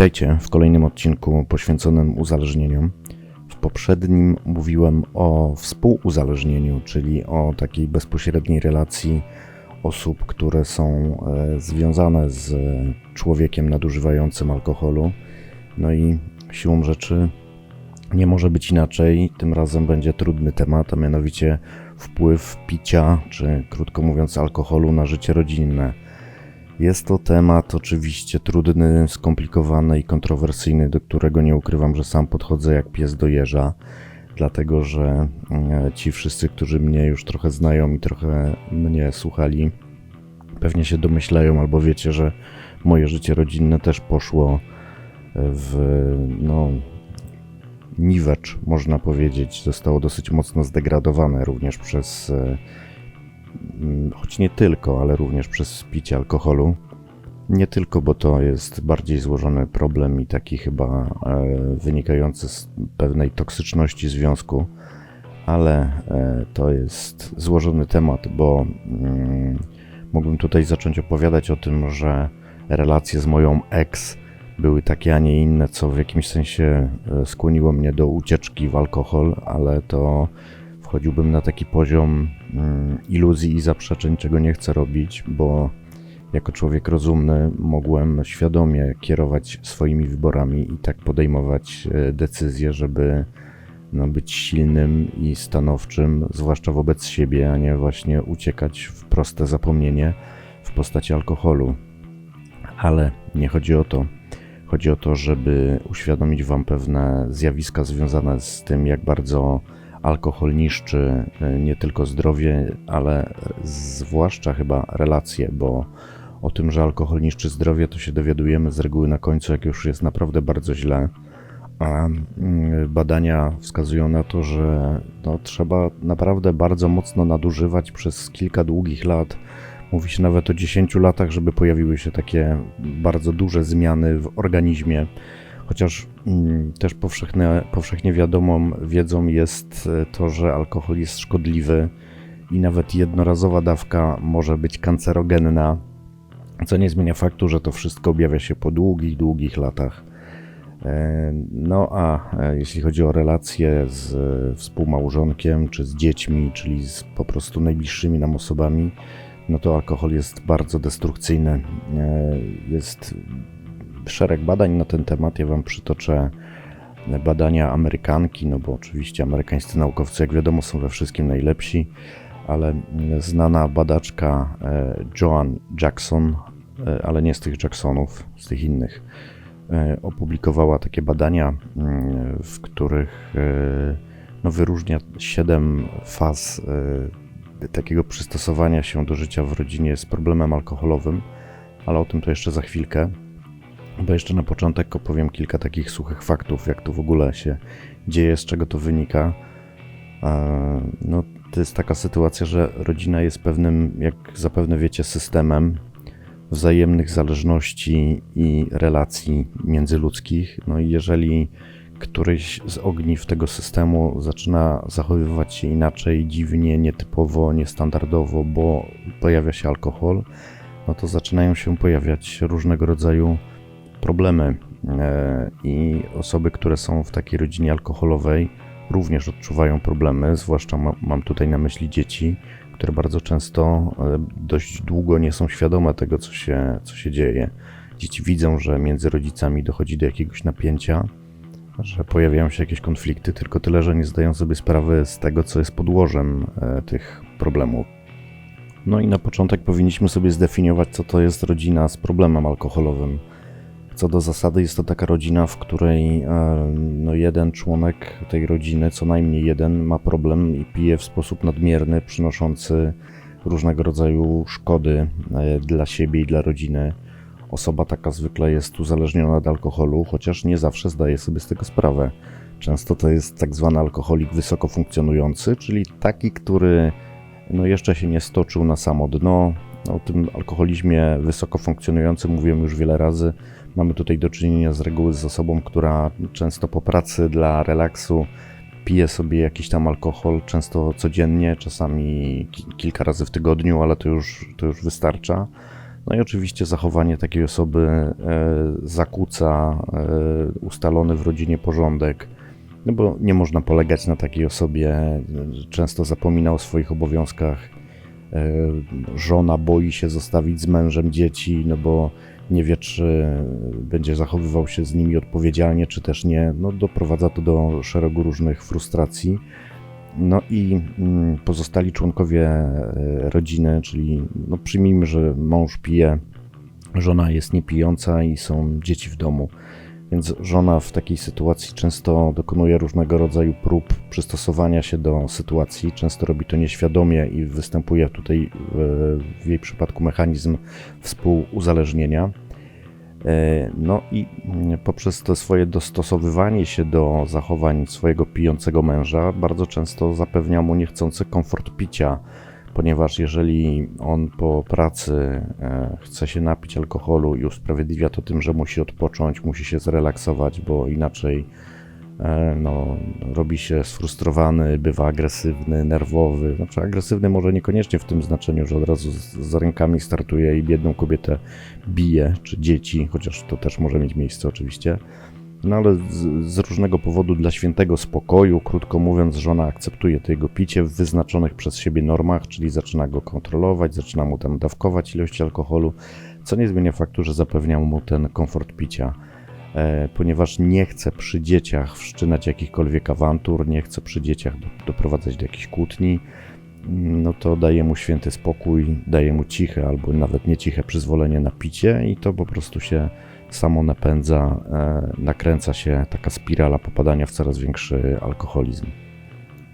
Witajcie w kolejnym odcinku poświęconym uzależnieniom. W poprzednim mówiłem o współuzależnieniu, czyli o takiej bezpośredniej relacji osób, które są e, związane z człowiekiem nadużywającym alkoholu. No i siłą rzeczy nie może być inaczej. Tym razem będzie trudny temat, a mianowicie wpływ picia, czy krótko mówiąc, alkoholu na życie rodzinne. Jest to temat oczywiście trudny, skomplikowany i kontrowersyjny, do którego nie ukrywam, że sam podchodzę jak pies do jeża, dlatego że e, ci wszyscy, którzy mnie już trochę znają i trochę mnie słuchali, pewnie się domyślają albo wiecie, że moje życie rodzinne też poszło w no, niwecz, można powiedzieć. Zostało dosyć mocno zdegradowane również przez e, Mm, choć nie tylko, ale również przez picie alkoholu. Nie tylko, bo to jest bardziej złożony problem i taki chyba e, wynikający z pewnej toksyczności związku, ale e, to jest złożony temat, bo mm, mógłbym tutaj zacząć opowiadać o tym, że relacje z moją ex były takie, a nie inne, co w jakimś sensie e, skłoniło mnie do ucieczki w alkohol, ale to wchodziłbym na taki poziom mm, iluzji i zaprzeczeń, czego nie chcę robić, bo jako człowiek rozumny mogłem świadomie kierować swoimi wyborami i tak podejmować e, decyzje, żeby no, być silnym i stanowczym, zwłaszcza wobec siebie, a nie właśnie uciekać w proste zapomnienie w postaci alkoholu. Ale nie chodzi o to. Chodzi o to, żeby uświadomić Wam pewne zjawiska związane z tym, jak bardzo alkohol niszczy e, nie tylko zdrowie, ale zwłaszcza chyba relacje, bo o tym, że alkohol niszczy zdrowie, to się dowiadujemy z reguły na końcu, jak już jest naprawdę bardzo źle. A mm, badania wskazują na to, że no, trzeba naprawdę bardzo mocno nadużywać przez kilka długich lat. Mówi się nawet o 10 latach, żeby pojawiły się takie bardzo duże zmiany w organizmie. Chociaż mm, też powszechne, powszechnie wiadomą wiedzą jest e, to, że alkohol jest szkodliwy i nawet jednorazowa dawka może być kancerogenna, co nie zmienia faktu, że to wszystko objawia się po długich, długich latach. E, no a e, jeśli chodzi o relacje z współmałżonkiem czy z dziećmi, czyli z po prostu najbliższymi nam osobami, no to alkohol jest bardzo destrukcyjny. Jest szereg badań na ten temat. Ja Wam przytoczę badania Amerykanki, no bo oczywiście amerykańscy naukowcy, jak wiadomo, są we wszystkim najlepsi, ale znana badaczka e, Joan Jackson, e, ale nie z tych Jacksonów, z tych innych, e, opublikowała takie badania, mm, w których no, wyróżnia siedem faz takiego przystosowania się do życia w rodzinie z problemem alkoholowym, ale o tym to jeszcze za chwilkę. Bo jeszcze na początek opowiem kilka takich suchych faktów, jak to w ogóle się dzieje, z czego to wynika. No, to jest taka sytuacja, że rodzina jest pewnym, jak zapewne wiecie, systemem wzajemnych zależności i relacji międzyludzkich. No i jeżeli któryś z ogniw tego systemu zaczyna zachowywać się inaczej, dziwnie, nietypowo, niestandardowo, bo pojawia się alkohol, no to zaczynają się pojawiać różnego rodzaju problemy e, i osoby, które są w takiej rodzinie alkoholowej, również odczuwają problemy, zwłaszcza mam tutaj na myśli dzieci, które bardzo często e, dość długo nie są świadome tego, co się, co się dzieje. Dzieci widzą, że między rodzicami dochodzi do jakiegoś napięcia, że pojawiają się jakieś konflikty, tylko tyle, że nie zdają sobie sprawy z tego, co jest podłożem e, tych problemów. No i na początek powinniśmy sobie zdefiniować, co to jest rodzina z problemem alkoholowym. Co do zasady jest to taka rodzina, w której e, no, jeden członek tej rodziny, co najmniej jeden, ma problem i pije w sposób nadmierny, przynoszący różnego rodzaju szkody e, dla siebie i dla rodziny. Osoba taka zwykle jest uzależniona od alkoholu, chociaż nie zawsze zdaje sobie z tego sprawę. Często to jest tak zwany alkoholik wysoko funkcjonujący, czyli taki, który no, jeszcze się nie stoczył na samo dno. O tym alkoholizmie wysoko funkcjonującym mówiłem już wiele razy. Mamy tutaj do czynienia z reguły z osobą, która często po pracy dla relaksu pije sobie jakiś tam alkohol, często codziennie, czasami kilka razy w tygodniu, ale to już, to już wystarcza. No i oczywiście zachowanie takiej osoby e, zakłóca e, ustalony w rodzinie porządek, no bo nie można polegać na takiej osobie, często zapomina o swoich obowiązkach. E, żona boi się zostawić z mężem dzieci, no bo nie wie, czy będzie zachowywał się z nimi odpowiedzialnie, czy też nie. No, doprowadza to do szeregu różnych frustracji. No i mm, pozostali członkowie e, rodziny, czyli no przyjmijmy, że mąż pije, żona jest niepijąca i są dzieci w domu. Więc żona w takiej sytuacji często dokonuje różnego rodzaju prób przystosowania się do sytuacji. Często robi to nieświadomie i występuje tutaj w, w jej przypadku mechanizm współuzależnienia. E, no i mm, poprzez to swoje dostosowywanie się do zachowań swojego pijącego męża, bardzo często zapewnia mu niechcący komfort picia, ponieważ jeżeli on po pracy e, chce się napić alkoholu i usprawiedliwia to tym, że musi odpocząć, musi się zrelaksować, bo inaczej E, no, robi się sfrustrowany, bywa agresywny, nerwowy. Znaczy agresywny może niekoniecznie w tym znaczeniu, że od razu z, z rękami startuje i biedną kobietę bije, czy dzieci, chociaż to też może mieć miejsce oczywiście. No ale z, z, różnego powodu dla świętego spokoju, krótko mówiąc, żona akceptuje to jego picie w wyznaczonych przez siebie normach, czyli zaczyna go kontrolować, zaczyna mu tam dawkować ilość alkoholu, co nie zmienia faktu, że zapewnia mu ten komfort picia. E, ponieważ nie chce przy dzieciach wszczynać jakichkolwiek awantur, nie chce przy dzieciach doprowadzać do jakichś kłótni, no to daje mu święty spokój, daje mu ciche albo nawet nie ciche przyzwolenie na picie i to po prostu się samo napędza, e, nakręca się taka spirala popadania w coraz większy alkoholizm.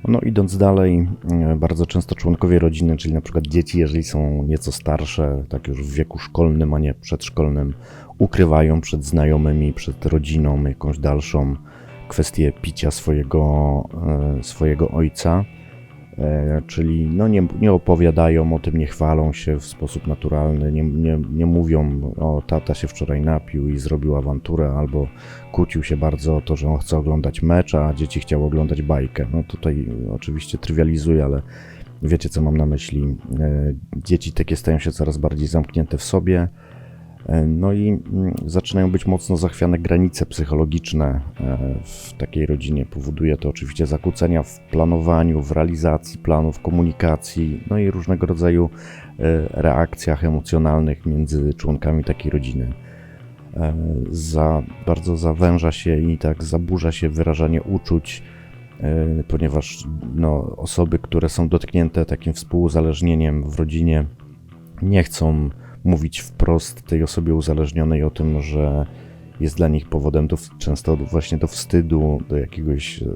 No idąc dalej, e, bardzo często członkowie rodziny, czyli na przykład dzieci, jeżeli są nieco starsze, tak już w wieku szkolnym, a nie przedszkolnym, ukrywają przed znajomymi, przed rodziną jakąś dalszą kwestię picia swojego, e, swojego ojca. E, czyli no nie, nie opowiadają o tym, nie chwalą się w sposób naturalny, nie, nie, nie mówią, o tata się wczoraj napił i zrobił awanturę, albo kłócił się bardzo o to, że on chce oglądać mecz, a dzieci chciały oglądać bajkę. No tutaj oczywiście trywializuję, ale wiecie co mam na myśli. E, dzieci takie stają się coraz bardziej zamknięte w sobie, no i mm, zaczynają być mocno zachwiane granice psychologiczne e, w takiej rodzinie. Powoduje to oczywiście zakłócenia w planowaniu, w realizacji planów, komunikacji, no i różnego rodzaju e, reakcjach emocjonalnych między członkami takiej rodziny. Za, bardzo zawęża się i tak zaburza się wyrażanie uczuć, ponieważ no, osoby, które są dotknięte takim współuzależnieniem w rodzinie, nie chcą mówić wprost tej osobie uzależnionej o tym, że jest dla nich powodem do, często właśnie do wstydu, do jakiegoś e,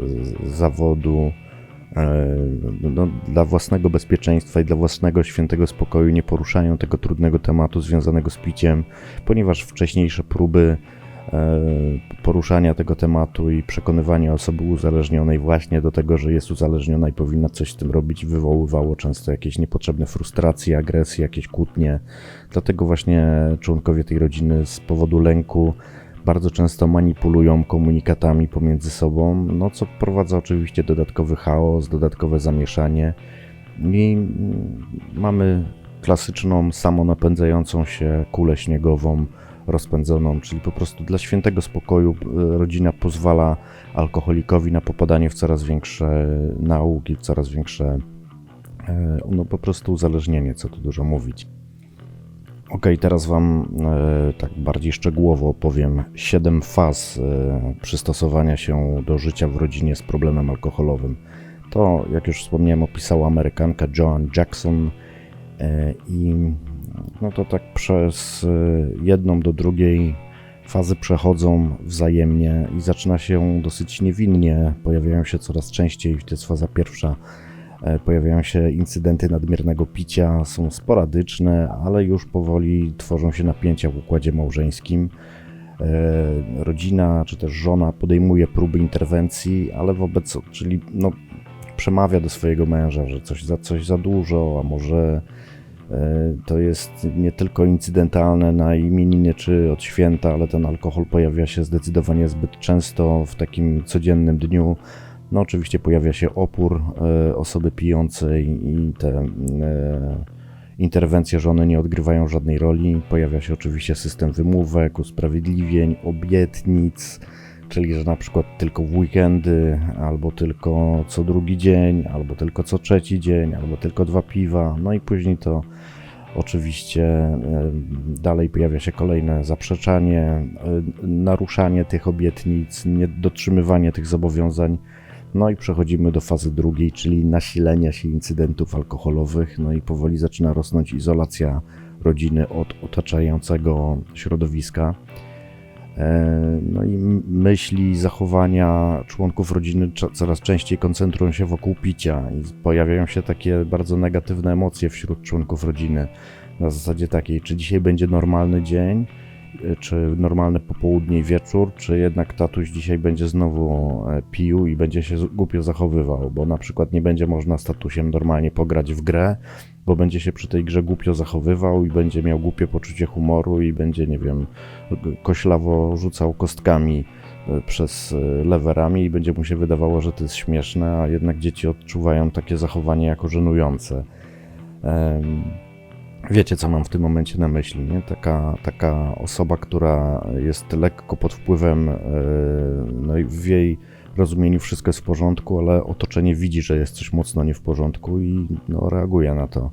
zawodu. E, no, dla własnego bezpieczeństwa i dla własnego świętego spokoju nie poruszają tego trudnego tematu związanego z piciem, ponieważ wcześniejsze próby poruszania tego tematu i przekonywania osoby uzależnionej właśnie do tego, że jest uzależniona i powinna coś z tym robić, wywoływało często jakieś niepotrzebne frustracje, agresje, jakieś kłótnie. Dlatego właśnie członkowie tej rodziny z powodu lęku bardzo często manipulują komunikatami pomiędzy sobą, no co wprowadza oczywiście dodatkowy chaos, dodatkowe zamieszanie. I mamy klasyczną, samonapędzającą się kulę śniegową, rozpędzoną, czyli po prostu dla świętego spokoju rodzina pozwala alkoholikowi na popadanie w coraz większe nauki, coraz większe e, no po prostu uzależnienie, co tu dużo mówić. Ok, teraz Wam e, tak bardziej szczegółowo opowiem 7 faz e, przystosowania się do życia w rodzinie z problemem alkoholowym. To, jak już wspomniałem, opisała Amerykanka Joan Jackson i no to tak przez y, jedną do drugiej fazy przechodzą wzajemnie i zaczyna się dosyć niewinnie. Pojawiają się coraz częściej, to jest faza pierwsza. E, pojawiają się incydenty nadmiernego picia, są sporadyczne, ale już powoli tworzą się napięcia w układzie małżeńskim. E, rodzina czy też żona podejmuje próby interwencji, ale wobec, czyli no, przemawia do swojego męża, że coś za, coś za dużo, a może to jest nie tylko incydentalne na imieniny czy od święta, ale ten alkohol pojawia się zdecydowanie zbyt często w takim codziennym dniu. No oczywiście pojawia się opór e, osoby pijącej i te, e, interwencje żony nie odgrywają żadnej roli. Pojawia się oczywiście system wymówek, usprawiedliwień, obietnic, czyli że na przykład tylko w weekendy, albo tylko co drugi dzień, albo tylko co trzeci dzień, albo tylko dwa piwa. No i później to oczywiście dalej pojawia się kolejne zaprzeczanie, e, naruszanie tych obietnic, niedotrzymywanie tych zobowiązań. No i przechodzimy do fazy drugiej, czyli nasilenia się incydentów alkoholowych. No i powoli zaczyna rosnąć izolacja rodziny od otaczającego środowiska. E, No i myśli, zachowania członków rodziny coraz częściej koncentrują się wokół picia i pojawiają się takie bardzo negatywne emocje wśród członków rodziny. Na zasadzie takiej, czy dzisiaj będzie normalny dzień, czy normalne popołudnie i wieczór, czy jednak tatuś dzisiaj będzie znowu e, pił i będzie się głupio zachowywał, bo na przykład nie będzie można z tatusiem normalnie pograć w grę, bo będzie się przy tej grze głupio zachowywał i będzie miał głupie poczucie humoru i będzie, nie wiem, koślawo rzucał kostkami e, przez e, lewerami i będzie mu się wydawało, że to jest śmieszne, a jednak dzieci odczuwają takie zachowanie jako żenujące. Em, Wiecie, co mam w tym momencie na myśli, nie? Taka, taka osoba, która jest lekko pod wpływem, e, no i w jej rozumieniu wszystko jest w porządku, ale otoczenie widzi, że jest coś mocno nie w porządku i no, reaguje na to.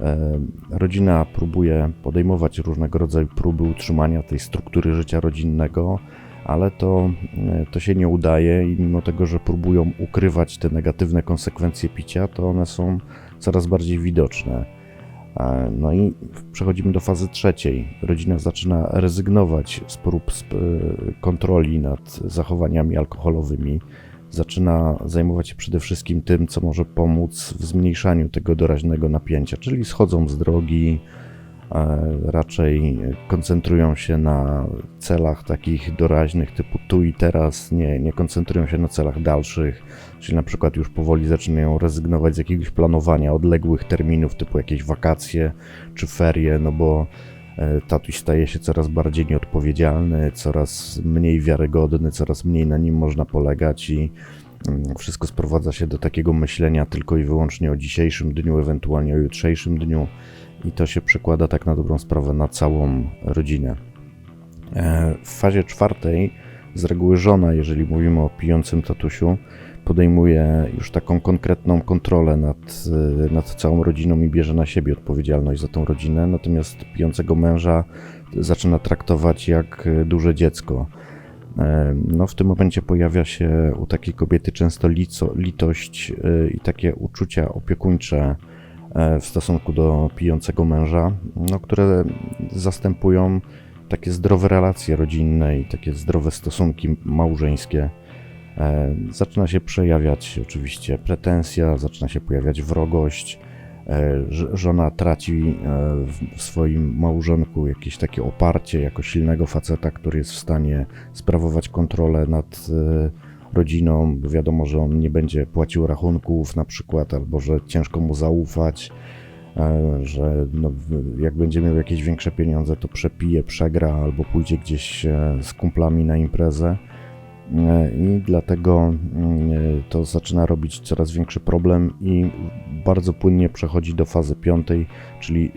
E, Rodzina próbuje podejmować różnego rodzaju próby utrzymania tej struktury życia rodzinnego, ale to, e, to się nie udaje i mimo tego, że próbują ukrywać te negatywne konsekwencje picia, to one są coraz bardziej widoczne. E, No i przechodzimy do fazy trzeciej. Rodzina zaczyna rezygnować z prób e, kontroli nad zachowaniami alkoholowymi. Zaczyna zajmować się przede wszystkim tym, co może pomóc w zmniejszaniu tego doraźnego napięcia, czyli schodzą z drogi, raczej koncentrują się na celach takich doraźnych typu tu i teraz, nie, nie koncentrują się na celach dalszych, czyli na przykład już powoli zaczynają rezygnować z jakiegoś planowania odległych terminów typu jakieś wakacje czy ferie, no bo e, tatuś staje się coraz bardziej nieodpowiedzialny, coraz mniej wiarygodny, coraz mniej na nim można polegać i mm, wszystko sprowadza się do takiego myślenia tylko i wyłącznie o dzisiejszym dniu, ewentualnie o jutrzejszym dniu i to się przekłada tak na dobrą sprawę na całą rodzinę. E, W fazie czwartej z reguły żona, jeżeli mówimy o pijącym tatusiu, podejmuje już taką konkretną kontrolę nad, e, nad całą rodziną i bierze na siebie odpowiedzialność za tą rodzinę, natomiast pijącego męża zaczyna traktować jak e, duże dziecko. No, w tym momencie pojawia się u takiej kobiety często lico, litość i takie uczucia opiekuńcze w stosunku do pijącego męża, no, które zastępują takie zdrowe relacje rodzinne i takie zdrowe stosunki małżeńskie. E, Zaczyna się przejawiać oczywiście pretensja, zaczyna się pojawiać wrogość. e, Żona traci e, w- swoim małżonku jakieś takie oparcie jako silnego faceta, który jest w stanie sprawować kontrolę nad e, rodziną. Wiadomo, że on nie będzie płacił rachunków na przykład, albo że ciężko mu zaufać e, że no, jak będzie miał jakieś większe pieniądze, to przepije, przegra albo pójdzie gdzieś e, z kumplami na imprezę. E, I dlatego mm, to zaczyna robić coraz większy problem i bardzo płynnie przechodzi do fazy piątej, czyli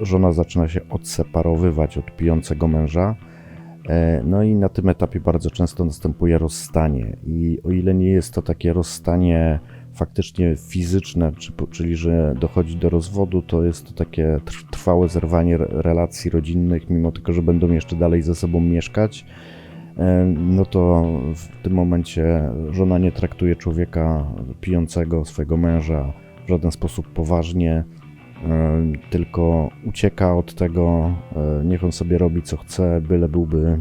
żona zaczyna się odseparowywać od pijącego męża. E, No i na tym etapie bardzo często następuje rozstanie. I o ile nie jest to takie rozstanie faktycznie fizyczne, czy, czyli że dochodzi do rozwodu, to jest to takie tr- trwałe zerwanie re- relacji rodzinnych, mimo tego, że będą jeszcze dalej ze sobą mieszkać. E, No to w tym momencie żona nie traktuje człowieka pijącego, swojego męża w żaden sposób poważnie, tylko ucieka od tego, e, niech on sobie robi co chce, byle byłby e,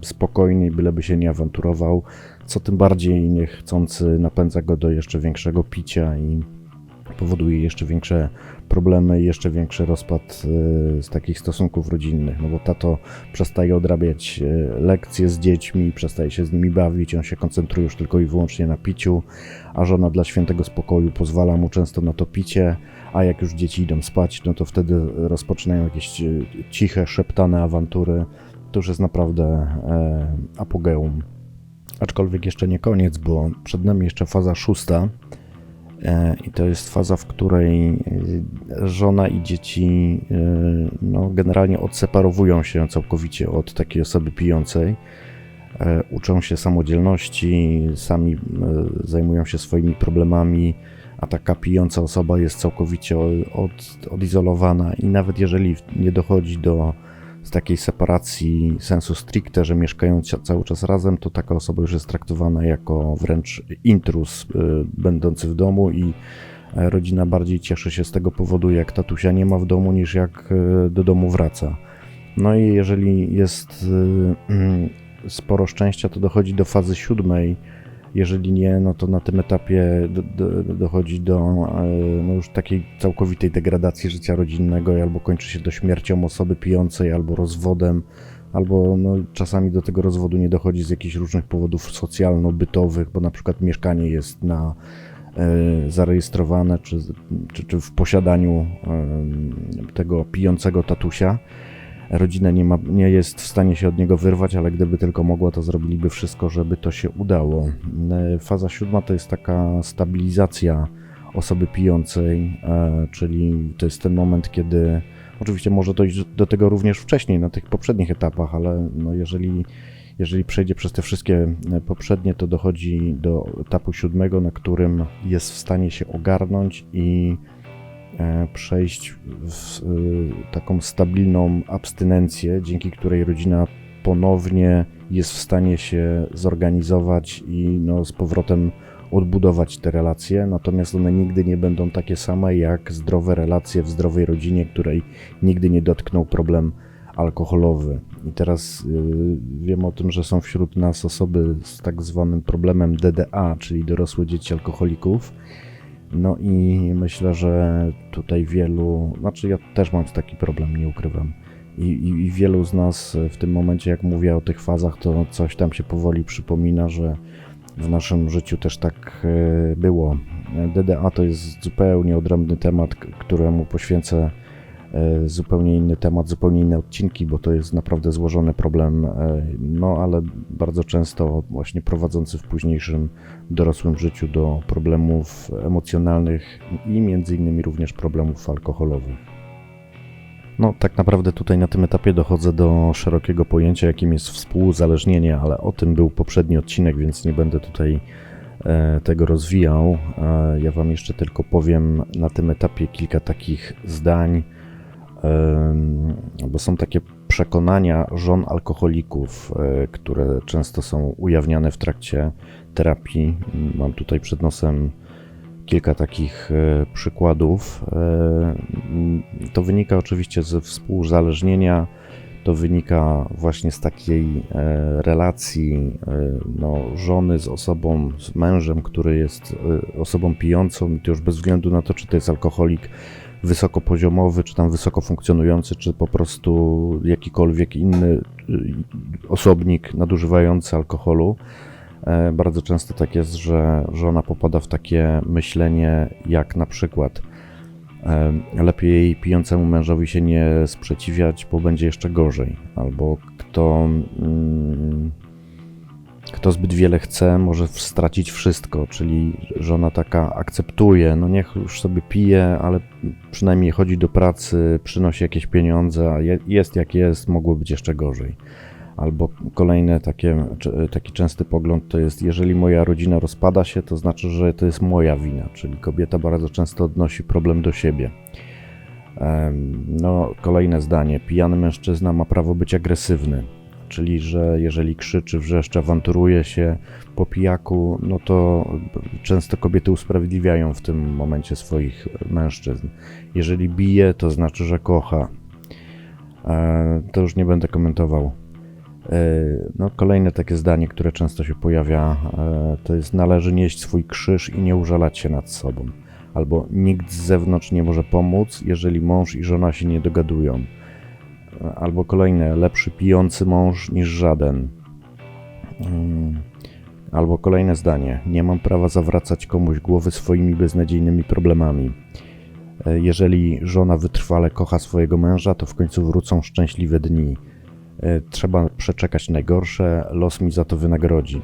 spokojny, byleby się nie awanturował, co tym bardziej niechcący napędza go do jeszcze większego picia i powoduje jeszcze większe problemy i jeszcze większy rozpad e, z takich stosunków rodzinnych, no bo tato przestaje odrabiać e, lekcje z dziećmi, przestaje się z nimi bawić, on się koncentruje już tylko i wyłącznie na piciu, a żona dla świętego spokoju pozwala mu często na to picie, a jak już dzieci idą spać, no to wtedy rozpoczynają jakieś e, ciche, szeptane awantury. To już jest naprawdę e, apogeum. Aczkolwiek jeszcze nie koniec, bo przed nami jeszcze faza szósta, E, I to jest faza, w której e, żona i dzieci no, generalnie odseparowują się całkowicie od takiej osoby pijącej. Uczą się samodzielności, sami zajmują się swoimi problemami, a taka pijąca osoba jest całkowicie od, odizolowana i nawet jeżeli nie dochodzi do z takiej separacji sensu stricte, że mieszkają cały czas razem, to taka osoba już jest traktowana jako wręcz intrus y, będący w domu i e, rodzina bardziej cieszy się z tego powodu, jak tatusia nie ma w domu, niż jak y, do domu wraca. No i jeżeli jest y, sporo szczęścia, to dochodzi do fazy siódmej, jeżeli nie, no to na tym etapie do, do, dochodzi do e, no już takiej całkowitej degradacji życia rodzinnego, albo kończy się to śmiercią osoby pijącej, albo rozwodem, albo no, czasami do tego rozwodu nie dochodzi z jakichś różnych powodów socjalno-bytowych, bo na przykład mieszkanie jest na e, zarejestrowane czy, czy, czy w posiadaniu e, tego pijącego tatusia rodzina nie, ma, nie jest w stanie się od niego wyrwać, ale gdyby tylko mogła, to zrobiliby wszystko, żeby to się udało. E, faza siódma to jest taka stabilizacja osoby pijącej, e, czyli to jest ten moment, kiedy oczywiście może dojść do tego również wcześniej, na tych poprzednich etapach, ale no jeżeli, jeżeli przejdzie przez te wszystkie e, poprzednie, to dochodzi do etapu siódmego, na którym jest w stanie się ogarnąć i przejść w e, taką stabilną abstynencję, dzięki której rodzina ponownie jest w stanie się zorganizować i no, z powrotem odbudować te relacje, natomiast one nigdy nie będą takie same jak zdrowe relacje w zdrowej rodzinie, której nigdy nie dotknął problem alkoholowy. I teraz yy, wiem o tym, że są wśród nas osoby z tak zwanym problemem DDA, czyli dorosłe dzieci alkoholików no i myślę, że tutaj wielu, znaczy ja też mam taki problem, nie ukrywam. I, i, I, wielu z nas w tym momencie, jak mówię o tych fazach, to coś tam się powoli przypomina, że w naszym życiu też tak e, było. DDA to jest zupełnie odrębny temat, któremu poświęcę zupełnie inny temat, zupełnie inne odcinki, bo to jest naprawdę złożony problem, e, no ale bardzo często właśnie prowadzący w późniejszym dorosłym życiu do problemów emocjonalnych i między innymi również problemów alkoholowych. No, tak naprawdę tutaj na tym etapie dochodzę do szerokiego pojęcia, jakim jest współuzależnienie, ale o tym był poprzedni odcinek, więc nie będę tutaj e, tego rozwijał. Ja Wam jeszcze tylko powiem na tym etapie kilka takich zdań, bo są takie przekonania żon alkoholików, e, które często są ujawniane w trakcie terapii. Mam tutaj przed nosem kilka takich e, przykładów. E, to wynika oczywiście ze współzależnienia, to wynika właśnie z takiej relacji no, żony z osobą, z mężem, który jest osobą pijącą, to już bez względu na to, czy to jest alkoholik wysokopoziomowy, czy tam wysoko funkcjonujący, czy po prostu jakikolwiek inny y, osobnik nadużywający alkoholu. E, bardzo często tak jest, że żona popada w takie myślenie, jak na przykład e, lepiej pijącemu mężowi się nie sprzeciwiać, bo będzie jeszcze gorzej, albo kto mm, kto zbyt wiele chce, może stracić wszystko, czyli żona taka akceptuje, no niech już sobie pije, ale przynajmniej chodzi do pracy, przynosi jakieś pieniądze, a jest jak jest, mogło być jeszcze gorzej. Albo kolejny taki częsty pogląd to jest, jeżeli moja rodzina rozpada się, to znaczy, że to jest moja wina, czyli kobieta bardzo często odnosi problem do siebie. No, kolejne zdanie. Pijany mężczyzna ma prawo być agresywny czyli że jeżeli krzyczy, wrzeszczy, awanturuje się po pijaku, no to często kobiety usprawiedliwiają w tym momencie swoich mężczyzn. Jeżeli bije, to znaczy, że kocha. E, to już nie będę komentował. E, no, kolejne takie zdanie, które często się pojawia, e, to jest należy nieść swój krzyż i nie użalać się nad sobą. Albo nikt z zewnątrz nie może pomóc, jeżeli mąż i żona się nie dogadują. Albo kolejne, lepszy pijący mąż niż żaden. Mm. Albo kolejne zdanie, nie mam prawa zawracać komuś głowy swoimi beznadziejnymi problemami. E, jeżeli żona wytrwale kocha swojego męża, to w końcu wrócą szczęśliwe dni. E, trzeba przeczekać najgorsze, los mi za to wynagrodzi.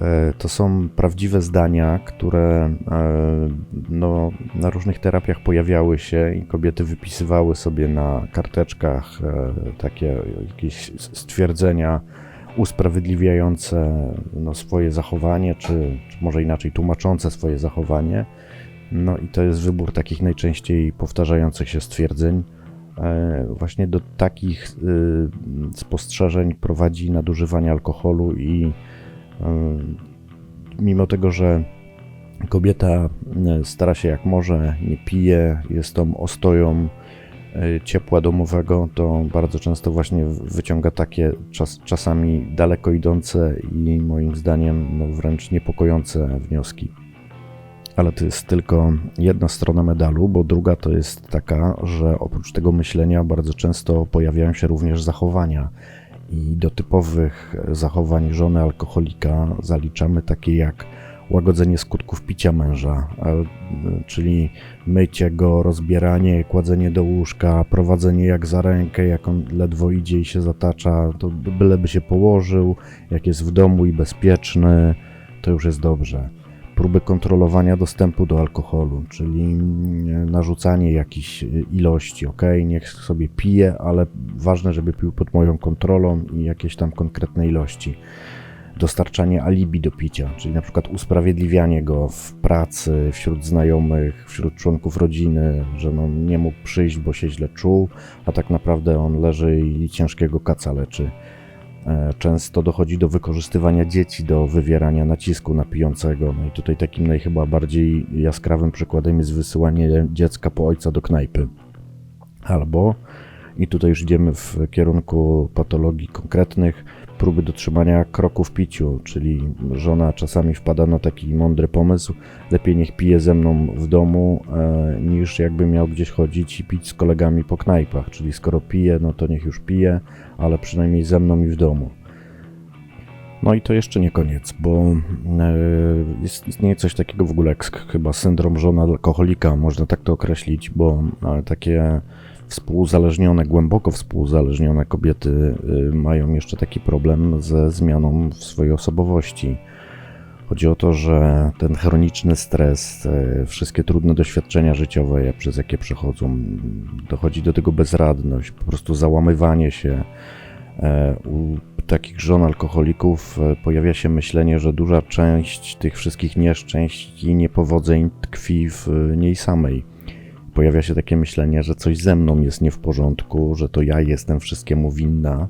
E, To są prawdziwe zdania, które e, no, na różnych terapiach pojawiały się i kobiety wypisywały sobie na karteczkach e, takie jakieś stwierdzenia usprawiedliwiające no, swoje zachowanie, czy, czy może inaczej tłumaczące swoje zachowanie. No i to jest wybór takich najczęściej powtarzających się stwierdzeń. Właśnie do takich y, spostrzeżeń prowadzi nadużywanie alkoholu i mimo tego, że kobieta y, stara się jak może, nie pije, jest tą ostoją y, ciepła domowego, to bardzo często właśnie wyciąga takie czas, czasami daleko idące i moim zdaniem no, wręcz niepokojące wnioski. Ale to jest tylko jedna strona medalu, bo druga to jest taka, że oprócz tego myślenia bardzo często pojawiają się również zachowania. I do typowych zachowań żony alkoholika zaliczamy takie jak łagodzenie skutków picia męża, a, czyli mycie go, rozbieranie, kładzenie do łóżka, prowadzenie jak za rękę, jak on ledwo idzie i się zatacza, to byleby się położył, jak jest w domu i bezpieczny, to już jest dobrze próby kontrolowania dostępu do alkoholu, czyli mm, narzucanie jakichś ilości, ok, niech sobie pije, ale ważne, żeby pił pod moją kontrolą i jakieś tam konkretne ilości. Dostarczanie alibi do picia, czyli na przykład usprawiedliwianie go w pracy, wśród znajomych, wśród członków rodziny, że no nie mógł przyjść, bo się źle czuł, a tak naprawdę on leży i ciężkiego kaca leczy. E, Często dochodzi do wykorzystywania dzieci do wywierania nacisku na pijącego. No i tutaj takim naj chyba bardziej jaskrawym przykładem jest wysyłanie dziecka po ojca do knajpy. Albo, i tutaj już idziemy w kierunku patologii konkretnych, próby dotrzymania kroku w piciu, czyli żona czasami wpada na taki mądry pomysł, lepiej niech pije ze mną w domu, e, niż jakby miał gdzieś chodzić i pić z kolegami po knajpach, czyli skoro pije, no to niech już pije, ale przynajmniej ze mną i w domu. No i to jeszcze nie koniec, bo e, jest, istnieje coś takiego w ogóle jak chyba syndrom żony alkoholika, można tak to określić, bo e, takie współzależnione, głęboko współzależnione kobiety y, mają jeszcze taki problem ze zmianą w swojej osobowości. Chodzi o to, że ten chroniczny stres, e, wszystkie trudne doświadczenia życiowe, przez jakie przechodzą, dochodzi do tego bezradność, po prostu załamywanie się. E, U takich żon alkoholików pojawia się myślenie, że duża część tych wszystkich nieszczęść i niepowodzeń tkwi w niej samej. Pojawia się takie myślenie, że coś ze mną jest nie w porządku, że to ja jestem wszystkiemu winna.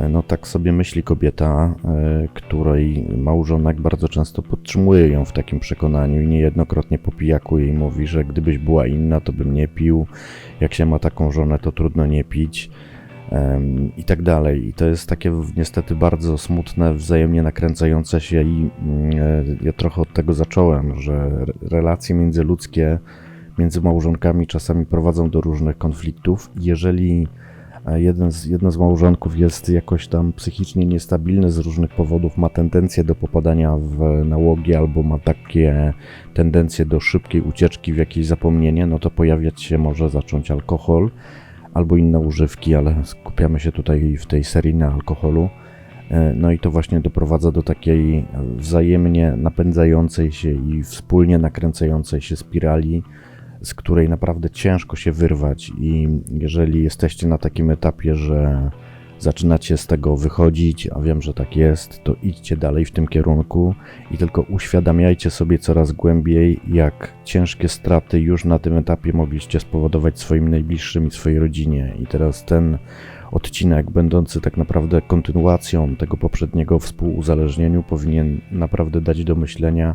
E, No tak sobie myśli kobieta, e, której małżonek bardzo często podtrzymuje ją w takim przekonaniu i niejednokrotnie popijakuje i mówi, że gdybyś była inna, to bym nie pił. Jak się ma taką żonę, to trudno nie pić. I tak dalej. I to jest takie niestety bardzo smutne, wzajemnie nakręcające się, i mm, e, ja trochę od tego zacząłem, że re- relacje międzyludzkie między małżonkami czasami prowadzą do różnych konfliktów. Jeżeli a jeden z, jedno z małżonków jest jakoś tam psychicznie niestabilny z różnych powodów, ma tendencję do popadania w nałogi albo ma takie tendencje do szybkiej ucieczki w jakieś zapomnienie, no to pojawiać się może zacząć alkohol albo inne używki, ale skupiamy się tutaj w tej serii na alkoholu. E, No i to właśnie doprowadza do takiej wzajemnie napędzającej się i wspólnie nakręcającej się spirali, z której naprawdę ciężko się wyrwać. I jeżeli jesteście na takim etapie, że zaczynacie z tego wychodzić, a wiem, że tak jest, to idźcie dalej w tym kierunku i tylko uświadamiajcie sobie coraz głębiej, jak ciężkie straty już na tym etapie mogliście spowodować swoim najbliższym i swojej rodzinie. I teraz ten odcinek, będący tak naprawdę kontynuacją tego poprzedniego współuzależnieniu, powinien naprawdę dać do myślenia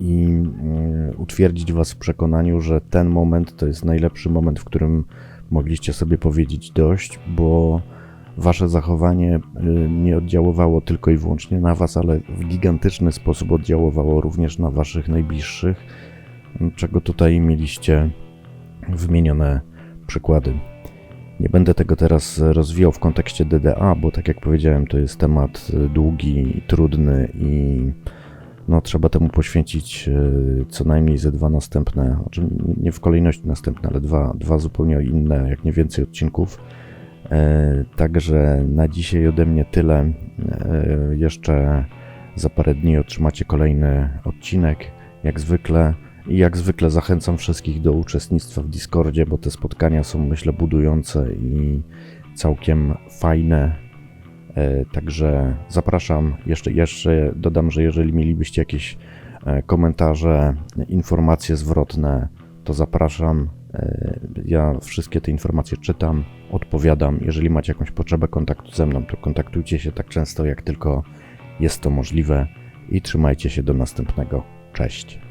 i mm, utwierdzić Was w przekonaniu, że ten moment to jest najlepszy moment, w którym mogliście sobie powiedzieć dość, bo Wasze zachowanie y, nie oddziaływało tylko i wyłącznie na Was, ale w gigantyczny sposób oddziaływało również na Waszych najbliższych, czego tutaj mieliście wymienione przykłady. Nie będę tego teraz rozwijał w kontekście DDA, bo tak jak powiedziałem, to jest temat y, długi, trudny i no, trzeba temu poświęcić y, co najmniej ze dwa następne, znaczy nie w kolejności następne, ale dwa, dwa zupełnie inne, jak nie więcej odcinków. E, Także na dzisiaj ode mnie tyle. E, Jeszcze Za parę dni otrzymacie kolejny odcinek, jak zwykle. I jak zwykle zachęcam wszystkich do uczestnictwa w Discordzie, bo te spotkania są, myślę, budujące i całkiem fajne. E, Także zapraszam. Jeszcze, jeszcze dodam, że jeżeli mielibyście jakieś e, komentarze, informacje zwrotne, to zapraszam. E, Ja wszystkie te informacje czytam, odpowiadam. Jeżeli macie jakąś potrzebę kontaktu ze mną, to kontaktujcie się tak często, jak tylko jest to możliwe i trzymajcie się do następnego. Cześć.